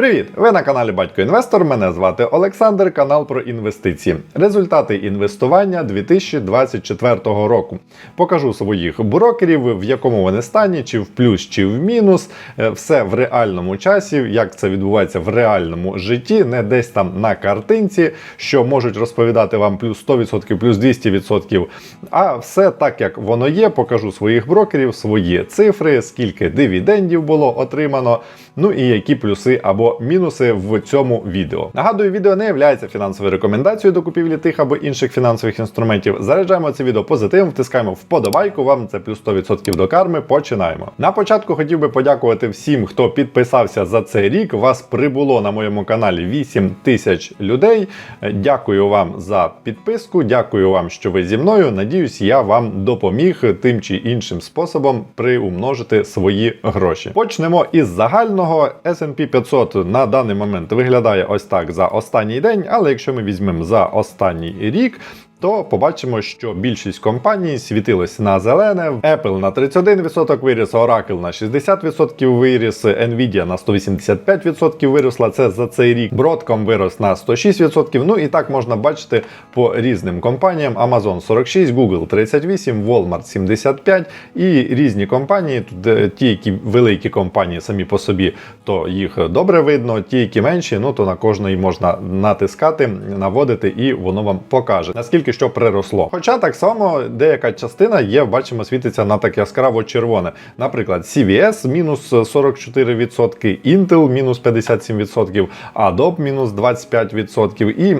Привіт! Ви на каналі Батько Інвестор. Мене звати Олександр, канал про інвестиції. Результати інвестування 2024 року. Покажу своїх брокерів, в якому вони стані, чи в плюс, чи в мінус. Е, Все в реальному часі, як це відбувається в реальному житті, не десь там на картинці, що можуть розповідати вам плюс 100%, плюс 200%. А все так, як воно є. Покажу своїх брокерів, свої цифри, скільки дивідендів було отримано. Ну і які плюси або мінуси в цьому відео. Нагадую, відео не є фінансовою рекомендацією до купівлі тих або інших фінансових інструментів. Заряджаємо це відео позитивом, втискаємо вподобайку. Вам це плюс 100% до карми. Починаємо. На початку хотів би подякувати всім, хто підписався за цей рік. Вас прибуло на моєму каналі 8 тисяч людей. Дякую вам за підписку. Дякую вам, що ви зі мною. Надіюсь, я вам допоміг тим чи іншим способом приумножити свої гроші. Почнемо із загального S&P 500 на даний момент виглядає ось так за останній день, але якщо ми візьмемо за останній рік. То побачимо, що більшість компаній світилось на зелене. Apple на 31% виріс, Oracle на 60% виріс, Nvidia на 185% виросла. Це за цей рік. Broadcom вирос на 106%. Ну і так можна бачити по різним компаніям: Amazon 46, Google 38, Walmart 75 і різні компанії. Тут е, ті, які великі компанії самі по собі, то їх добре видно. Ті, які менші, ну то на кожної можна натискати, наводити, і воно вам покаже. Наскільки що приросло. Хоча так само деяка частина є, бачимо, світиться на так яскраво червоне. Наприклад, CVS мінус 44%, Intel мінус 57%, Adobe мінус 25% і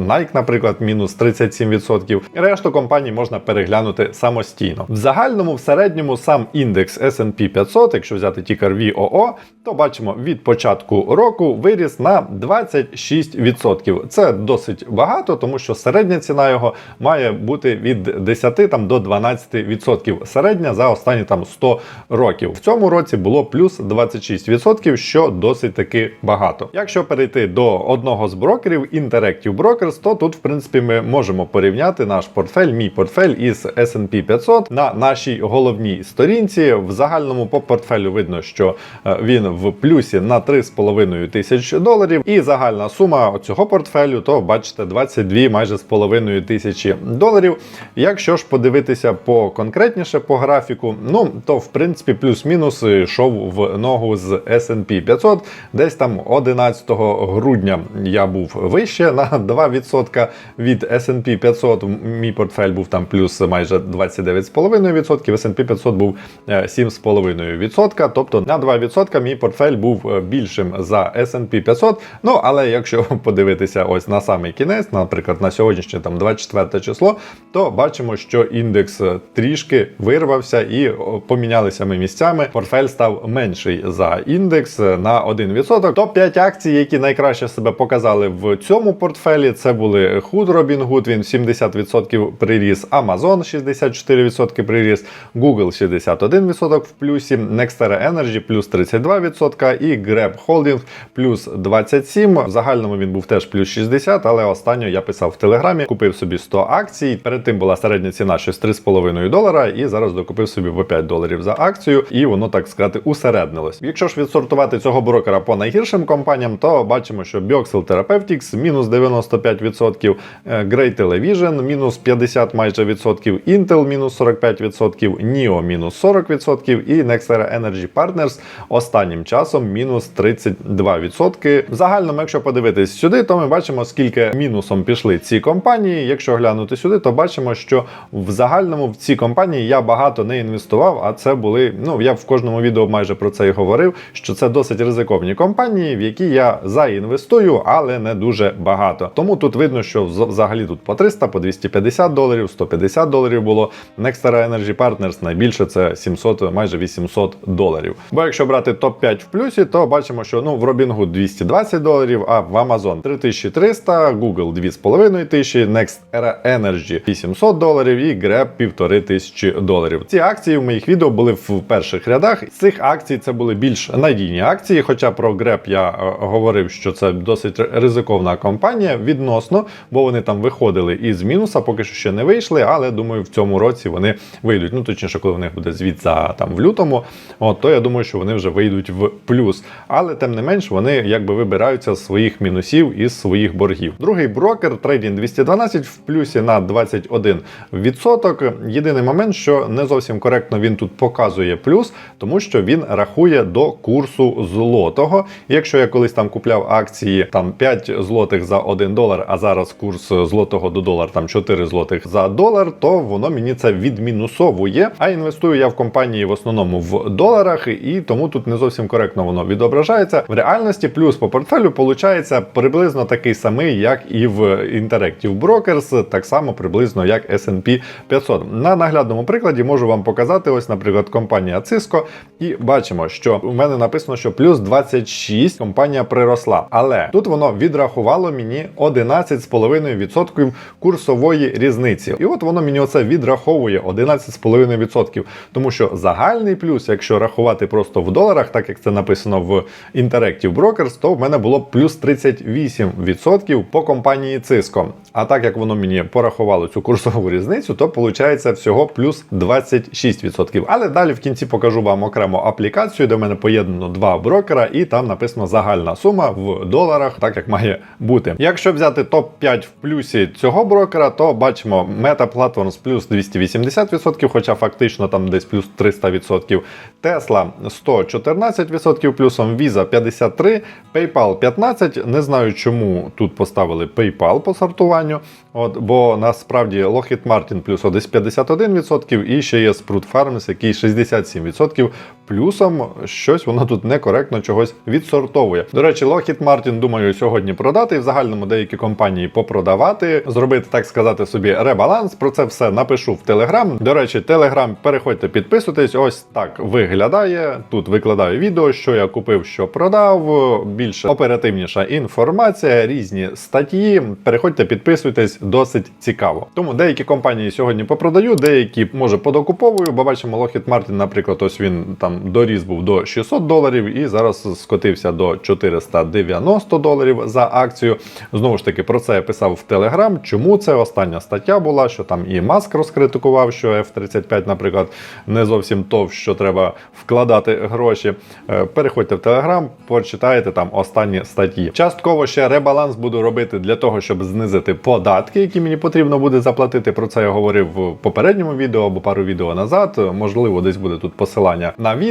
Nike, наприклад, мінус 37%. Решту компаній можна переглянути самостійно. В загальному, в середньому, сам індекс S&P 500, якщо взяти тікер VOO, то бачимо від початку року виріс на 26%. Це досить багато, тому що середня ціна його має бути від 10 там, до 12%. Середня за останні там 100 років. В цьому році було плюс 26%, що досить таки багато. Якщо перейти до одного з брокерів, Interactive Brokers, то тут, в принципі, ми можемо порівняти наш портфель, мій портфель із S&P 500 на нашій головній сторінці. В загальному по портфелю видно, що е, він в плюсі на 3,5 тисяч доларів. І загальна сума цього портфелю, то бачите, 22 майже з половиною тисячі доларів. Якщо ж подивитися по конкретніше по графіку, ну то в принципі плюс-мінус йшов в ногу з S&P 500. Десь там 11 грудня я був вище на 2% від S&P 500. Мій портфель був там плюс майже 29,5%, S&P 500 був е, 7,5%. Тобто на 2% мій портфель був е, більшим за S&P 500. Ну але якщо подивитися ось на самий кінець, наприклад, на сьогоднішнє там 24 число, то бачимо, що індекс е, трішки вирвався і помінялися ми місцями. Портфель став менший за індекс е, на 1%. Топ 5 акцій, які найкраще себе показали в цьому портфелі, це були Hood Robinhood, він 70% приріс, Amazon 64% приріс, Google 61% в плюсі, Nextera Energy плюс 32% і Grab Holding плюс 27%. В загальному він був теж плюс 60%, але останньо я писав в Телеграмі, купив собі 100 акцій. Перед тим була середня ціна щось 3,5 долара, і зараз докупив собі по 5 доларів за акцію, і воно так сказати усереднилось. Якщо ж відсортувати цього брокера по найгіршим компаніям, то бачимо, що Bioxel Therapeutics мінус 95%, е, Great Television мінус 50 майже відсотків, Intel мінус 45%, NIO мінус 40% і Nextera Energy Partners останнім часом мінус 32%. В загальному, якщо подивитись сюди, то ми бачимо, скільки мінусом пішли ці компанії. Якщо глянути сюди, то бачимо, що в загальному в ці компанії я багато не інвестував, а це були, ну я в кожному відео майже про це і говорив, що це досить ризиковні компанії, в які я заінвестую, але не дуже багато. Тому тут видно, що вз- взагалі тут по 300, по 250 доларів, 150 доларів було. Nextera Energy Partners найбільше це 700, майже 800 доларів. Бо якщо брати топ-5 в плюсі, то бачимо, що ну в Robinhood 220 доларів, а в Amazon 3300, Google 2500, Next Era Energy 800 доларів і Grab 1500 доларів. Ці акції в моїх відео були в перших рядах. З цих акцій це були більш надійні акції. Хоча про Grab я е, говорив, що це досить ризиковна компанія відносно, бо вони там виходили із мінуса, поки що ще не вийшли, але думаю, в цьому році вони вийдуть. Ну точніше, коли в них буде звіт за там в лютому, от то я думаю, що вони вже вийдуть в плюс. Але тим не менш вони якби вибираються з своїх мінусів і з своїх боргів. Другий брокер Trading 212 в плюсі на 21%. Єдиний момент, що не зовсім коректно він тут показує плюс, тому що він рахує до курсу злотого. Якщо я колись там купляв акції там 5 злотих за 1 долар, а зараз курс злотого до долар там 4 злотих за долар, то воно мені це відмінусовує. А інвестую я в компанії в основному в доларах, і тому тут не зовсім коректно воно відображається. В реальності плюс по портфелю виходить приблизно такий самий, як і в Interactive Brokers, так само приблизно як S&P 500. На наглядному прикладі можу вам показати, ось, наприклад, компанія Cisco, і бачимо, що у мене написано, що плюс 26 компанія приросла. Але тут воно відрахувало мені 11,5% курсової різниці. І от воно мені оце відраховує 11,5%. Тому що загальний плюс, якщо рахувати просто в доларах, так як це написано в Interactive Brokers, то в мене було плюс 38% по компанії Cisco. А так як воно мені порахувало цю курсову різницю, то виходить всього плюс 26%. Але далі в кінці покажу вам окремо аплікацію, де в мене поєднано два брокера, і там написано загальна сума в доларах, так як має бути. Якщо взяти топ-5 в плюсі цього брокера, то бачимо Meta Platforms плюс 280%, хоча фактично там десь плюс 300%. Tesla 114% плюсом, Visa 53%, PayPal 15%. Не знаю, чому тут поставили PayPal по сортуванню. От, бо насправді Lockheed Martin плюс десь 51%, і ще є Sprout Farms, який 67%. Плюсом щось воно тут некоректно чогось відсортовує. До речі, Lockheed Martin, думаю, сьогодні продати і в загальному деякі компанії попродавати, зробити, так сказати, собі ребаланс. Про це все напишу в Telegram. До речі, Telegram, переходьте, підписуйтесь. Ось так виглядає. Тут викладаю відео, що я купив, що продав. Більше оперативніша інформація, різні статті. Переходьте, підписуйтесь, досить цікаво. Тому деякі компанії сьогодні попродаю, деякі може подокуповую, бо бачимо Lockheed Martin, наприклад, ось він там доріс був до 600 доларів і зараз скотився до 490 доларів за акцію. Знову ж таки, про це я писав в Telegram. Чому це остання стаття була? Що там і Маск розкритикував, що F-35, наприклад, не зовсім то, в що треба вкладати гроші. Е, Переходьте в Telegram, почитаєте там останні статті. Частково ще ребаланс буду робити для того, щоб знизити податки, які мені потрібно буде заплатити. Про це я говорив в попередньому відео або пару відео назад. Можливо, десь буде тут посилання на відео.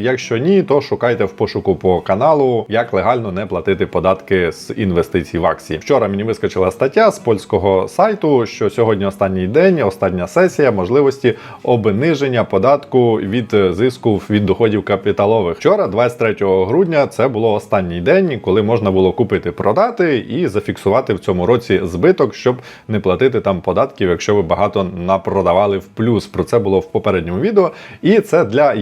Якщо ні, то шукайте в пошуку по каналу, як легально не платити податки з інвестицій в акції. Вчора мені вискочила стаття з польського сайту, що сьогодні останній день, остання сесія можливості обниження податку від зиску від доходів капіталових. Вчора, 23 грудня, це було останній день, коли можна було купити, продати і зафіксувати в цьому році збиток, щоб не платити там податків, якщо ви багато напродавали в плюс. Про це було в попередньому відео. І це для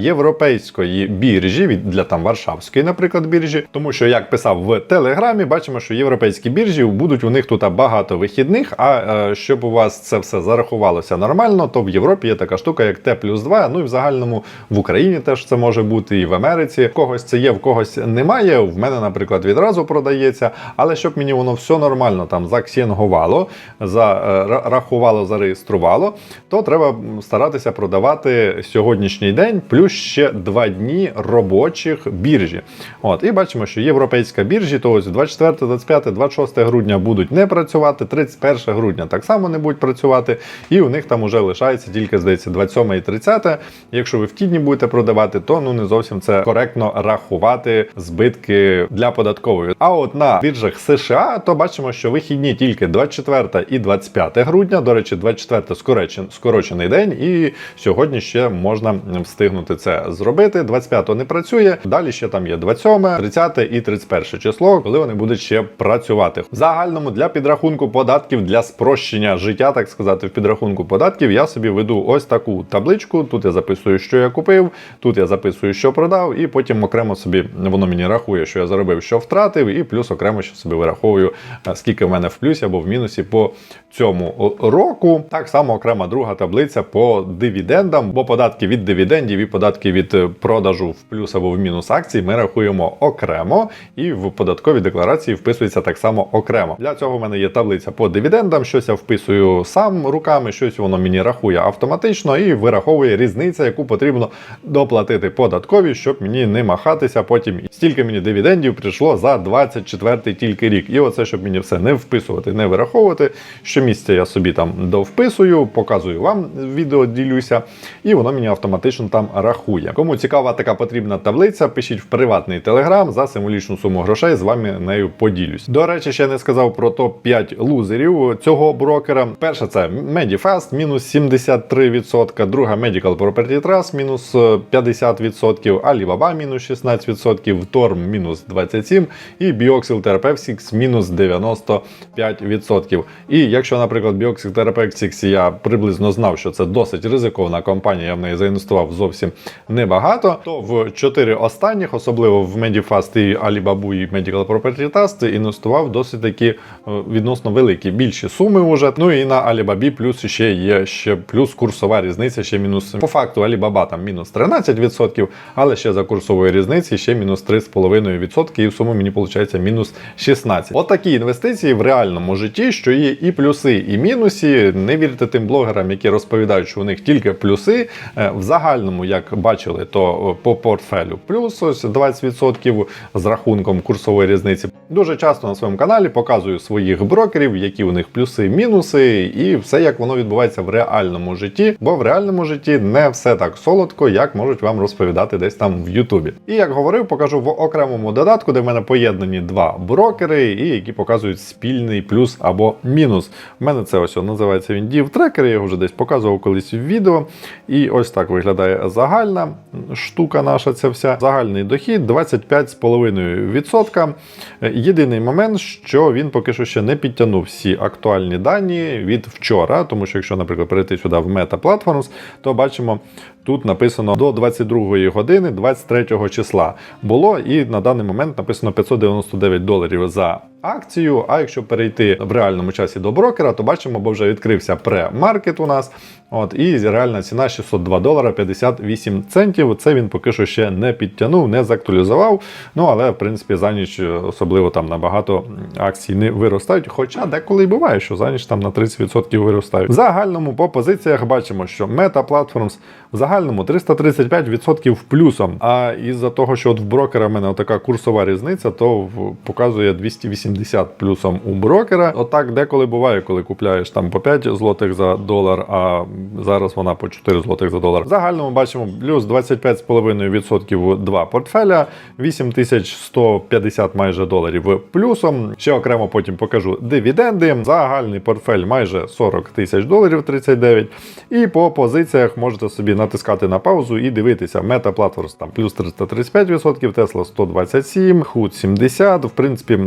європейської біржі, від для там Варшавської, наприклад, біржі, тому що як писав в телеграмі, бачимо, що європейські біржі будуть у них тут багато вихідних. А е, щоб у вас це все зарахувалося нормально, то в Європі є така штука, як Т плюс 2. Ну і в загальному в Україні теж це може бути, і в Америці. В когось це є, в когось немає. В мене, наприклад, відразу продається. Але щоб мені воно все нормально там заксінгувало, зарахувало, зареєструвало, то треба старатися продавати сьогоднішній день, плюс ще два дні робочих біржі. От, і бачимо, що європейська біржі, то ось 24, 25, 26 грудня будуть не працювати, 31 грудня так само не будуть працювати, і у них там уже лишається тільки, здається, 27 і 30. Якщо ви в ті дні будете продавати, то ну не зовсім це коректно рахувати збитки для податкової. А от на біржах США, то бачимо, що вихідні тільки 24 і 25 грудня. До речі, 24 скорочен, скорочений день, і сьогодні ще можна встигнути це зробити. 25 не працює. Далі ще там є 27, 30 і 31 число, коли вони будуть ще працювати. В загальному для підрахунку податків для спрощення життя, так сказати, в підрахунку податків я собі веду ось таку табличку. Тут я записую, що я купив, тут я записую, що продав, і потім окремо собі воно мені рахує, що я заробив, що втратив, і плюс окремо ще собі вираховую, скільки в мене в плюсі або в мінусі по цьому року. Так само окрема друга таблиця по дивідендам, бо податки від дивідендів і податки від е, продажу в плюс або в мінус акцій ми рахуємо окремо, і в податковій декларації вписується так само окремо. Для цього в мене є таблиця по дивідендам. Щось я вписую сам руками, щось воно мені рахує автоматично і вираховує різниця, яку потрібно доплатити податкові, щоб мені не махатися. Потім стільки мені дивідендів прийшло за 24-й тільки рік. І оце, щоб мені все не вписувати, не вираховувати. Щомісяця я собі там довписую, показую вам відео, ділюся, і воно мені автоматично там рахує. Кому цікава така потрібна таблиця, пишіть в приватний телеграм за символічну суму грошей. З вами нею поділюсь. До речі, ще не сказав про топ 5 лузерів цього брокера. Перша це Medifast, мінус 73%, друга Medical Property Trust, мінус е, 50%, Alibaba мінус 16%, Torm мінус 27% і Bioxyl Therapeutics мінус 95%. І якщо, наприклад, Bioxyl Therapeutics я приблизно знав, що це досить ризикована компанія, я в неї заінвестував зовсім небагато, то в чотири останніх, особливо в Medifast і Alibaba і Medical Property Trust, інвестував досить такі е, відносно великі, більші суми вже. Ну і на Alibaba плюс ще є ще плюс курсова різниця, ще мінус. По факту Alibaba там мінус 13%, але ще за курсової різниці ще мінус 3,5%, і в суму мені виходить мінус 16%. От інвестиції в реальному житті, що є і плюси, і мінуси. Не вірте тим блогерам, які розповідають, що у них тільки плюси. Е, В загальному, як бачили, то е, по портфелю плюс ось 20% з рахунком курсової різниці. Дуже часто на своєму каналі показую своїх брокерів, які у них плюси, мінуси, і все як воно відбувається в реальному житті. Бо в реальному житті не все так солодко, як можуть вам розповідати десь там в Ютубі. І як говорив, покажу в окремому додатку, де в мене поєднані два брокери, і які показують спільний плюс або мінус. У мене це ось називається він Div Tracker, я його вже десь показував колись в відео. І ось так виглядає загальна штука наша. Ця вся загальний дохід 25,5%. Е, Єдиний момент, що він поки що ще не підтягнув всі актуальні дані від вчора, тому що якщо, наприклад, перейти сюди в Meta Platforms, то бачимо. Тут написано до 22 години 23 числа було, і на даний момент написано 599 доларів за акцію. А якщо перейти в реальному часі до брокера, то бачимо, бо вже відкрився премаркет у нас. От і реальна ціна 602 долара 58 центів. Це він поки що ще не підтягнув, не заактуалізував. Ну але в принципі за ніч особливо там набагато акцій не виростають. Хоча деколи й буває, що за ніч там на 30% виростають. В загальному по позиціях бачимо, що Meta Platforms в загальному 335% плюсом. А із-за того, що от в брокера в мене така курсова різниця, то показує 280 плюсом у брокера. Отак деколи буває, коли купляєш там по 5 злотих за долар, а зараз вона по 4 злотих за долар. В загальному бачимо плюс 25,5% два портфеля, 8150 майже доларів плюсом. Ще окремо потім покажу дивіденди. Загальний портфель майже 40 тисяч доларів 39. І по позиціях можете собі натискати на паузу і дивитися. Meta Platforms там плюс 335%, Tesla 127, Hood 70. В принципі,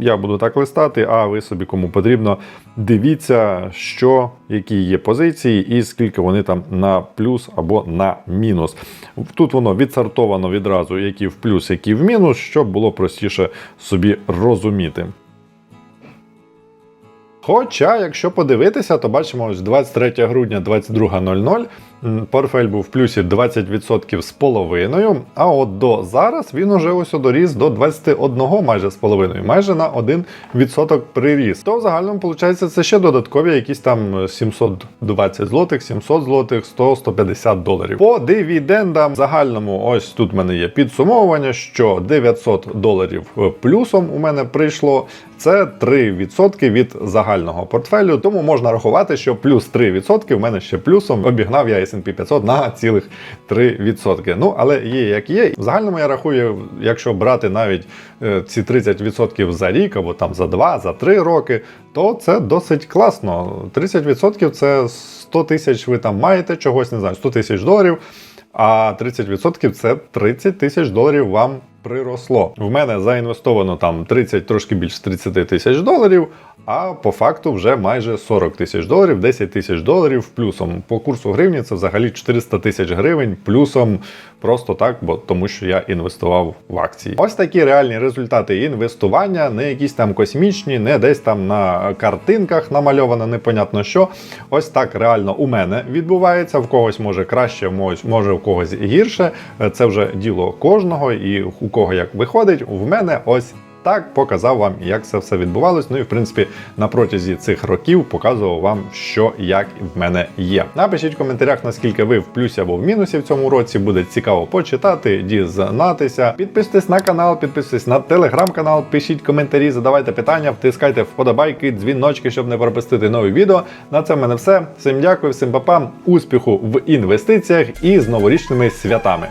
я буду так листати, а ви собі кому потрібно, дивіться, що, які є позиції, і скільки вони там на плюс або на мінус. Тут воно відсортовано відразу, які в плюс, які в мінус, щоб було простіше собі розуміти. Хоча, якщо подивитися, то бачимо ось 23 грудня 22.00 м, портфель був в плюсі 20% з половиною, а от до зараз він уже ось доріс до 21 майже з половиною, майже на 1% приріс. То в загальному, виходить, це ще додаткові якісь там 720 злотих, 700 злотих, 100-150 доларів. По дивідендам загальному, ось тут в мене є підсумовування, що 900 доларів е, плюсом у мене прийшло. Це 3% від загального портфелю, тому можна рахувати, що плюс 3% в мене ще плюсом обігнав я S&P 500 на цілих 3%. Ну, але є як є. В загальному я рахую, якщо брати навіть е, ці 30% за рік або там за 2, за 3 роки, то це досить класно. 30% це 100 тисяч ви там маєте чогось, не знаю, 100 тисяч доларів, а 30% це 30 тисяч доларів вам приросло. В мене заінвестовано там 30, трошки більше 30 тисяч доларів. А по факту вже майже 40 тисяч доларів, 10 тисяч доларів плюсом. По курсу гривні це взагалі 400 тисяч гривень плюсом просто так, бо тому що я інвестував в акції. Ось такі реальні результати інвестування, не якісь там космічні, не десь там на картинках намальовано, непонятно що. Ось так реально у мене відбувається. В когось може краще, може в когось гірше. Це вже діло кожного, і у кого як виходить. В мене ось так показав вам, як це все відбувалось. Ну і в принципі на протязі цих років показував вам, що як в мене є. Напишіть в коментарях, наскільки ви в плюсі або в мінусі в цьому році. Буде цікаво почитати, дізнатися. Підписуйтесь на канал, підписуйтесь на телеграм-канал, пишіть коментарі, задавайте питання, втискайте вподобайки, дзвіночки, щоб не пропустити нові відео. На це в мене все. Всім дякую, всім папам, успіху в інвестиціях і з новорічними святами.